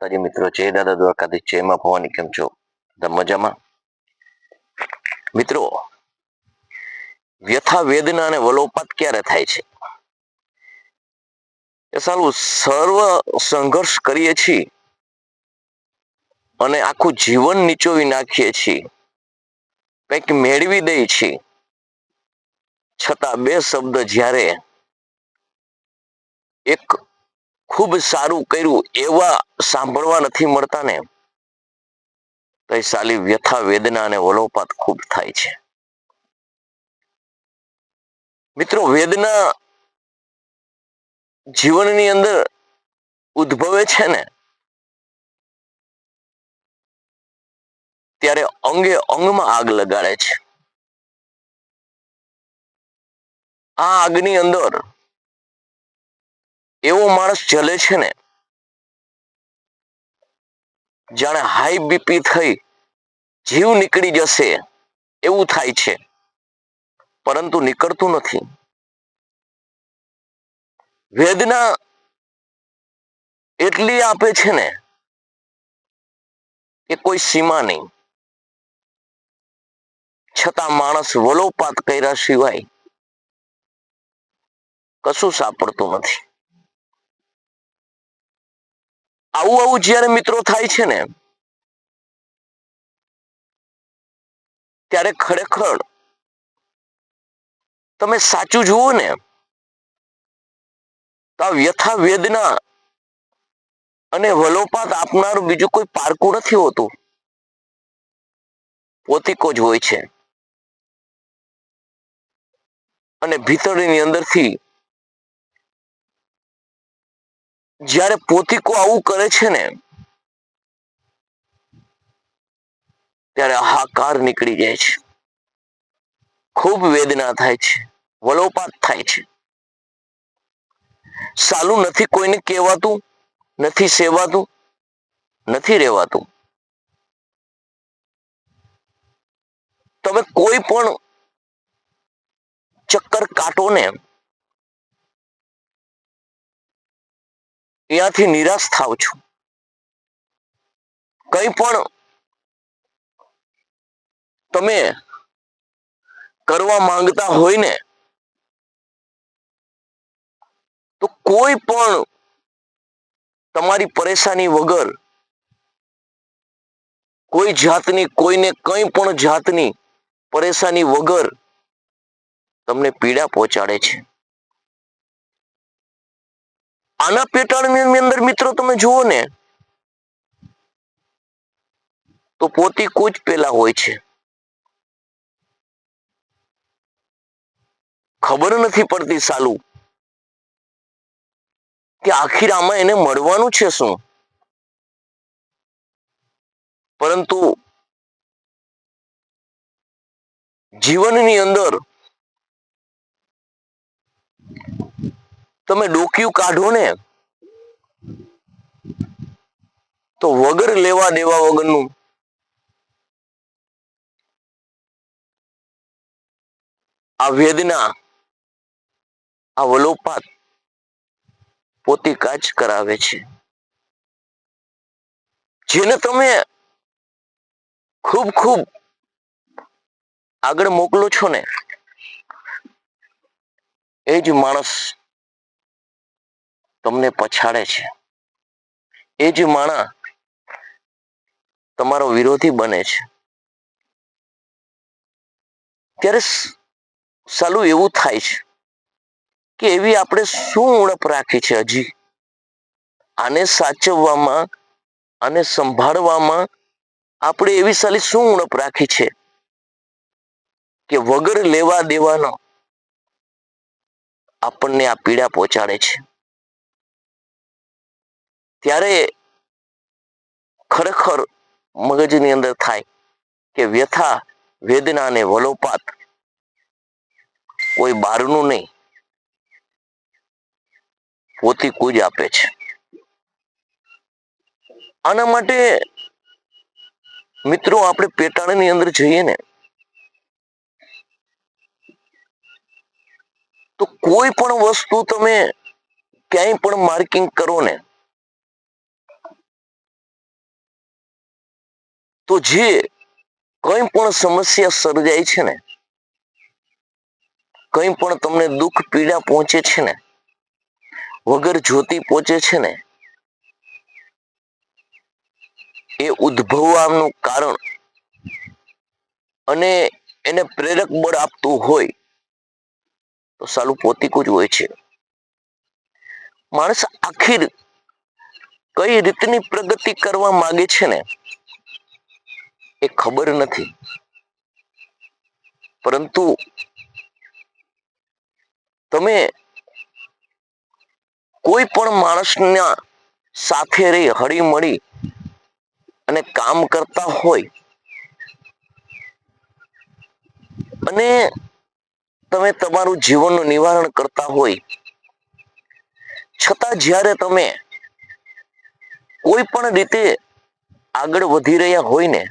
માતાજી મિત્રો, જય દાદા દ્વારકાથી જય માં ભવાની કેમ છો? મજામાં? મિત્રો વ્યથા વેદના અને વલોપાત ક્યારે થાય છે? એ સારું સર્વ સંઘર્ષ કરીએ છીએ અને આખું જીવન નીચોવી નાખીએ છીએ. કંઈક મેળવી દઈએ છીએ. છતાં બે શબ્દ જ્યારે એક ખૂબ સારું કર્યું એવા સાંભળવા નથી મળતા ને સાલી વ્યથા, વેદના અને વલોપાત ખૂબ થાય છે. મિત્રો, વેદના જીવનની અંદર ઉદ્ભવે છે ને, ત્યારે અંગે અંગમાં આગ લગાડે છે. આ આગની અંદર એવો માણસ જલે છે ને, જાણે હાઈ બીપી થઈ જીવ નીકળી જશે, એવું થાય છે. પરંતુ નીકળતું નથી. વેદના એટલી આપે છે ને, કે કોઈ સીમા નહીં. છતાં માણસ વલોપાત કર્યા સિવાય કશું સાંપડતું નથી. આવું આવું જ્યારે મિત્રો થાય છે ને, ત્યારે ખરેખર તમે સાચું જુઓ ને, તો આ વ્યથા વેદના અને વલોપાત આપનારું બીજું કોઈ પારકું નથી હોતું. પોતિકો જ હોય છે. અને ભીતરની અંદરથી જ્યારે પોતિકો આવું કરે છે ને, ત્યારે હાહાકાર નીકળી જાય છે. ખૂબ વેદના થાય છે, વલોપાત થાય છે. સાલું નથી કોઈને કહેવાતું, નથી સેવાતું, નથી રહેવાતું. તમે કોઈ પણ ચક્કર કાટો ને ત્યાંથી નિરાશ થાવ છો. કંઈ પણ તમે કરવા માંગતા હોય ને તો કોઈ પણ તમારી પરેશાની વગર કોઈ જાતની, કોઈને કંઈ પણ જાતની પરેશાની વગર તમને પીડા પહોંચાડે છે. આના પેટાળની અંદર મિત્રો તમે જુઓ ને, તો પોતી કૂચ પેલા હોય છે. ખબર નથી પડતી સાલું કે આખીર આમાં એને મળવાનું છે શું? પરંતુ જીવનની અંદર તમે ડોક્યું કાઢો ને, તો વગર લેવા દેવા વગરનું આ વેદના, આ વલોપાત પોતી કાચ કરાવે છે. જેને તમે ખૂબ ખૂબ આગળ મોકલો છો ને, એ જ માણસ તમને પછાડે છે. એ જ માણા તમારો વિરોધી બને છે. ત્યારે સાલું એવું થાય છે કે એવી આપણે શું ઉણપ રાખી છે હજી? આને સાચવવામાં, આને સંભાળવામાં આપણે એવી સાલી શું ઉણપ રાખી છે કે વગર લેવા દેવાનો આપણને આ પીડા પહોંચાડે છે? ત્યારે ખરેખર મગજની અંદર થાય કે વ્યથા, વેદના અને વલોપાત કોઈ બારનું નહીં, પોતી કુજ આપે છે. આના માટે મિત્રો આપણે પેટાળની અંદર જઈએ ને, તો કોઈ પણ વસ્તુ તમે ક્યાંય પણ માર્કિંગ કરો ને તો જે કંઈ પણ સમસ્યા સર્જાય છે ને, કંઈ પણ તમને દુઃખ, પીડા પહોંચે છે ને, વગર જ્યોતિ પહોંચે છે ને, એ ઉદ્ભવવાનું કારણ અને એને પ્રેરક બળ આપતું હોય તો સાલું પોતીકું જ હોય છે. માણસ આખી કઈ રીતની પ્રગતિ કરવા માંગે છે ને એ ખબર નથી. પરંતુ તમે કોઈ પણ માણસના સાથે રહી હળી મળી અને કામ કરતા હોય અને તમે તમારું જીવનનું નિવારણ કરતા હોય, છતાં જ્યારે તમે કોઈ પણ રીતે આગળ વધી રહ્યા હોય ને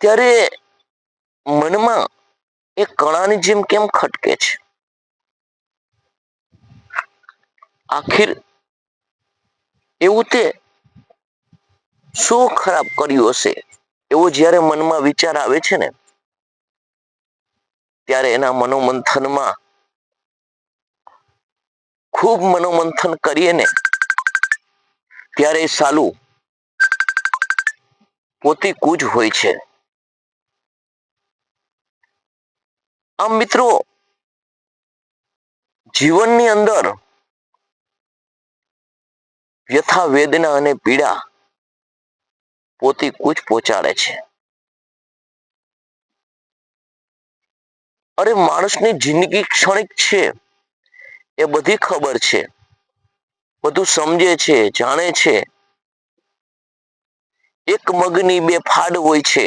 ત્યારે મનમાં એ કણાની જેમ કેમ ખટકે છે? આખીર એવું તે શું ખરાબ કર્યું હશે એવો જ્યારે મનમાં વિચાર આવે છે ને, ત્યારે એના મનોમંથનમાં ખૂબ મનોમંથન કરીએ ને, ત્યારે સાલું પોતી કૂજ હોય છે. આમ મિત્રો, જીવનની અંદર વ્યથા વેદના અને પીડા પોતીકું જ પહોંચાડે છે. અરે માણસની જિંદગી ક્ષણિક છે એ બધી ખબર છે, બધું સમજે છે, જાણે છે. એક મગની બે ફાડ હોય છે.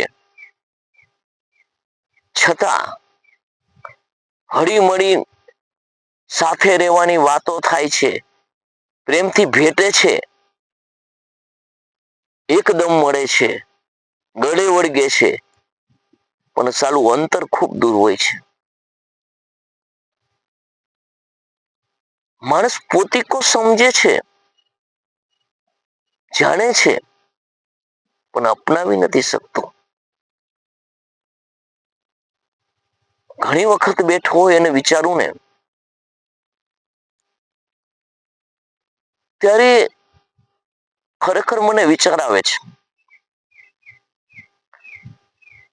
છતાં હળી મળી સાથે રહેવાની વાતો થાય છે. પ્રેમથી ભેટે છે. એકદમ મળે છે. ગળે વળગે છે. પણ સાલું અંતર ખૂબ દૂર હોય છે. માણસ પોતીકો સમજે છે. જાણે છે. પણ અપનાવી નથી શકતો. ઘણી વખત બેઠો હોય અને વિચારું ને. ત્યારે ખરેખર મને વિચાર આવે છે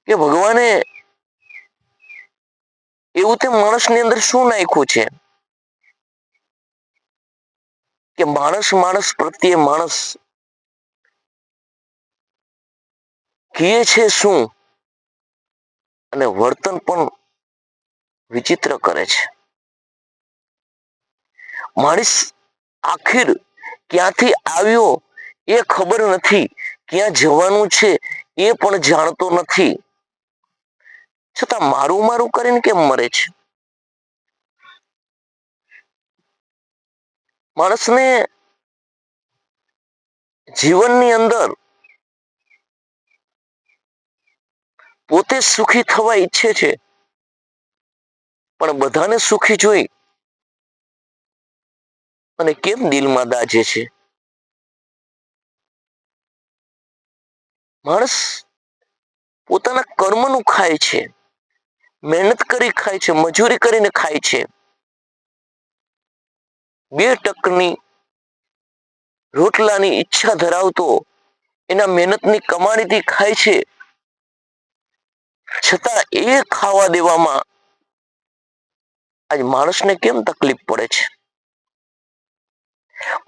કે ભગવાને એવું તે માણસની અંદર શું નાખ્યું છે? કે માણસ માણસ પ્રત્યે માણસ કહે છે શું? અને વર્તન પણ વિચિત્ર કરે છે. માણસ આખીર ક્યાંથી આવ્યો એ ખબર નથી. ક્યાં જવાનું છે એ પણ જાણતો નથી. છતાં મારું મારું કરીને કેમ મરે છે? માણસને જીવનની અંદર પોતે સુખી થવા ઈચ્છે છે. પણ બધાને સુખી જોઈ. અને કેમ દિલમાં દાજે છે? માણસ પોતાના કર્મનું ખાય છે. મહેનત કરી ખાય છે, મજૂરી કરીને ખાય છે. બે ટકની રોટલાની ઈચ્છા ધરાવતો એના મહેનતની કમાણીથી ખાય છે. છતાં એ ખાવા દેવામાં આજ માણસને કેમ તકલીફ પડે છે?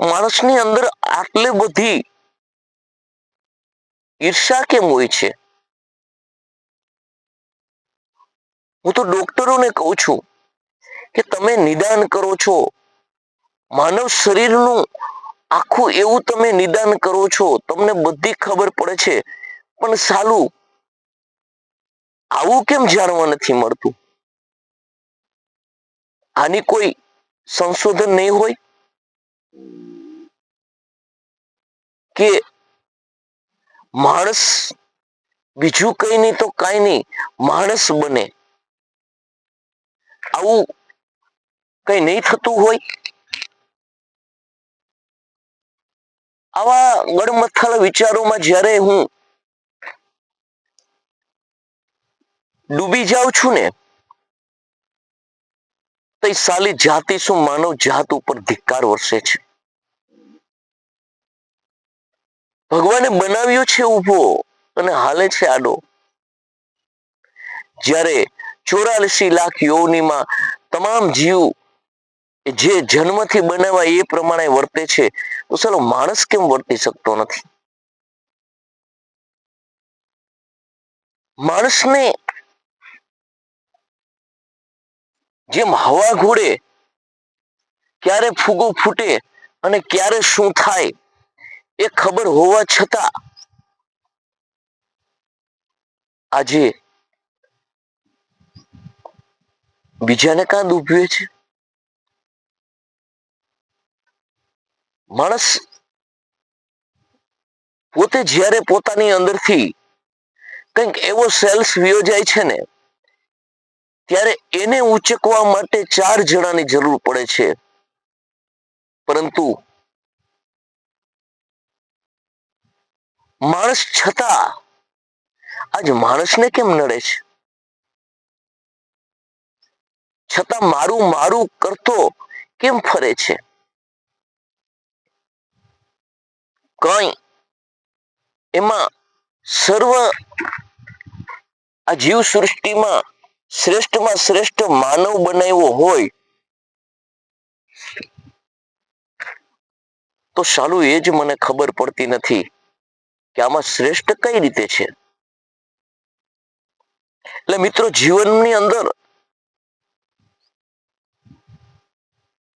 માણસની અંદર આટલી બધી ઈર્ષા કેમ હોય છે? હું તો ડોક્ટરોને કહું છું કે તમે નિદાન કરો છો. માનવ શરીરનું આખું એવું તમે નિદાન કરો છો, તમને બધી ખબર પડે છે. પણ સાલું, આવું કેમ જાણવા નથી મળતું? આની કોઈ સંશોધન નહીં હોય? કે માણસ બીજું કઈ નહીં તો કઈ નહીં, માણસ બને. આવું કઈ નહીં થતું હોય? આવા ગડમથલ વિચારોમાં જ્યારે હું ડૂબી જાઉં છું ને તો જાતિ શું માનવ જાત ઉપર ધિક્કાર વરસે છે? ભગવાને બનાવ્યો છે ઊભો અને હાલે છે આડો. જ્યારે ચોરાલીસી લાખ યોનીમાં તમામ જીવ જે જન્મથી બનાવ્યા એ પ્રમાણે વર્તે છે, તો ચાલો માણસ કેમ વર્તી શકતો નથી? માણસને જેમ હવા ઘોડે, ક્યારે ફૂગો ફૂટે અને ક્યારે શું થાય એ ખબર હોવા છતાં આજે બીજાને કાં દુભવે છે? માણસ પોતે જ્યારે પોતાની અંદરથી કંઈક એવો સેલ્સ વિયો જાય છે ને ત્યારે એને ઉચકવા માટે ચાર જણાની જરૂર પડે છે. પરંતુ માણસ છતાં આજ માણસને કેમ નડે છે? છતાં મારું મારું કરતો કેમ ફરે છે? કઈ એમાં સર્વ આ જીવ સૃષ્ટિમાં શ્રેષ્ઠમાં શ્રેષ્ઠ માનવ બનાવ્યો હોય, તો સાલું એ જ મને ખબર પડતી નથી કે આમાં શ્રેષ્ઠ કઈ રીતે છે. એટલે મિત્રો, જીવનની અંદર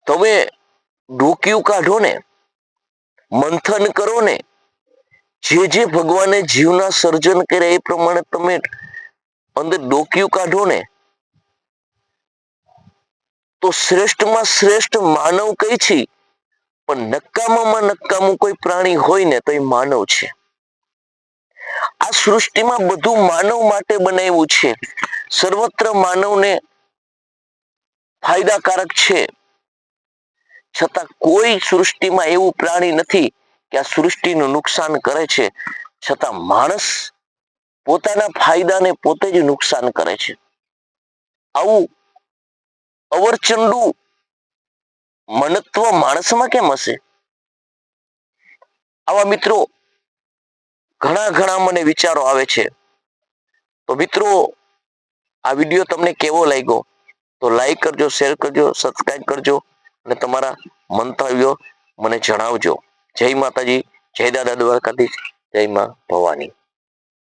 તમે ડોકિયું કાઢો ને, મંથન કરો ને, જે જે ભગવાને જીવના સર્જન કર્યા એ પ્રમાણે તમે અંદર ડોક્યુ કાઢો ને, તો શ્રેષ્ઠમાં શ્રેષ્ઠ માનવ કઈ છે? પણ નકામામાં નકામું કોઈ પ્રાણી હોય ને તો એ માનવ છે. આ સૃષ્ટિમાં બધું માનવ માટે બનાવ્યું છે. સર્વત્ર માનવને ફાયદાકારક છે. છતાં કોઈ સૃષ્ટિમાં એવું પ્રાણી નથી કે આ સૃષ્ટિનું નુકસાન કરે છે. છતાં માણસ પોતાના ફાયદાને પોતે જ નુકસાન કરે છે. આવું અવરચંડુ મનત્વ માણસમાં કેમ હશે? આવા મિત્રો ઘણા ઘણા મને વિચારો આવે છે. તો મિત્રો, આ વીડિયો તમને કેવો લાગ્યો? તો લાઈક કરજો, શેર કરજો સબસ્ક્રાઈબ કરજો અને તમારા મંતવ્યો મને જણાવજો. જય માતાજી, જય દાદા દ્વારકાધીશ, જય માં ભવાની.